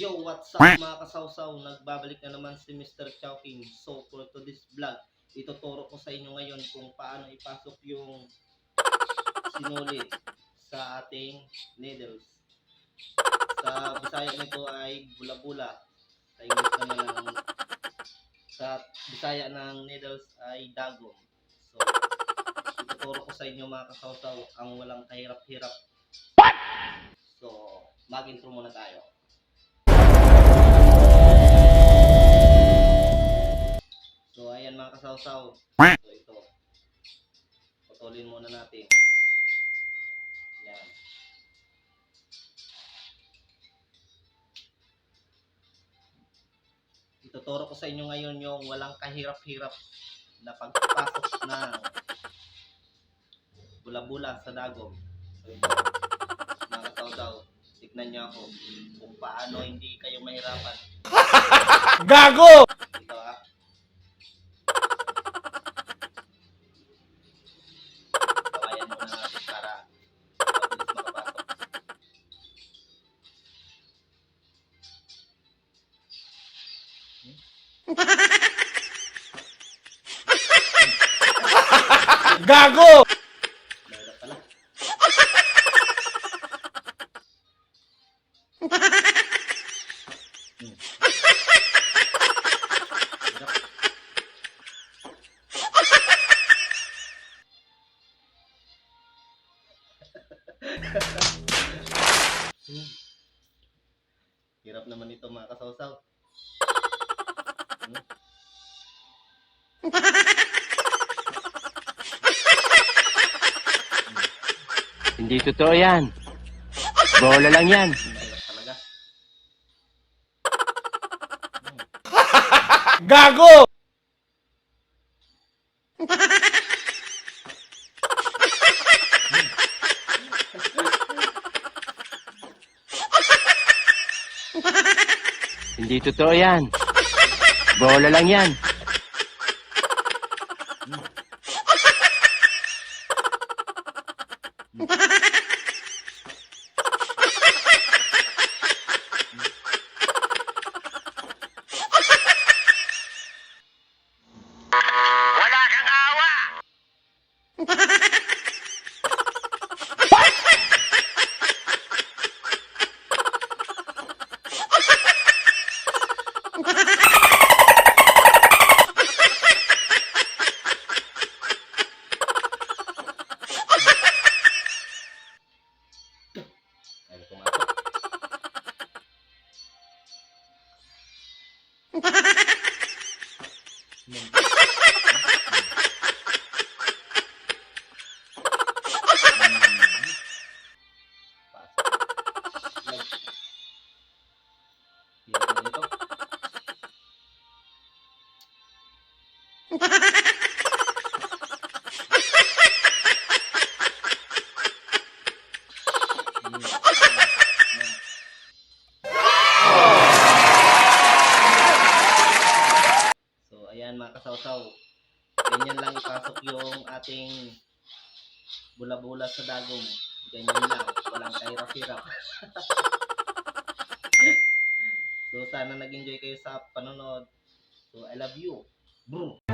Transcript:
Yo, what's up mga kasawsaw? Nagbabalik na naman si Mr. Chowking. So, for to this vlog, ituturo ko sa inyo ngayon kung paano ipasok yung sinuli sa ating needles. Sa Bisaya nito ay bula-bula. Sa English naman ng sa Bisaya ng needles ay dagom. So, ituturo ko sa inyo mga kasawsaw ang walang kahirap-hirap. So, mag-intro muna tayo. Kasawsaw. So, ito. Putulin muna natin. Yan. Ituturo ko sa inyo ngayon yung walang kahirap-hirap na pagpasok ng bula-bula sa dagom. So, ito. Mga kasawsaw, tignan nyo ako kung paano hindi kayo mahirapan. Gago! Ito ah. Gago! Hirap naman ito mga kasawsaw. Hindi totoo yan. Bola lang yan. Gago! Hindi totoo yan. Bola lang yan. Hirap naman ito. So, ayan mga kasawsaw. Ganyan lang ipasok yung ating bula-bula sa dagom. Ganyan lang. Walang kahirap-hirap. so, sana nag-enjoy kayo sa panonood. So, I love you. Boom!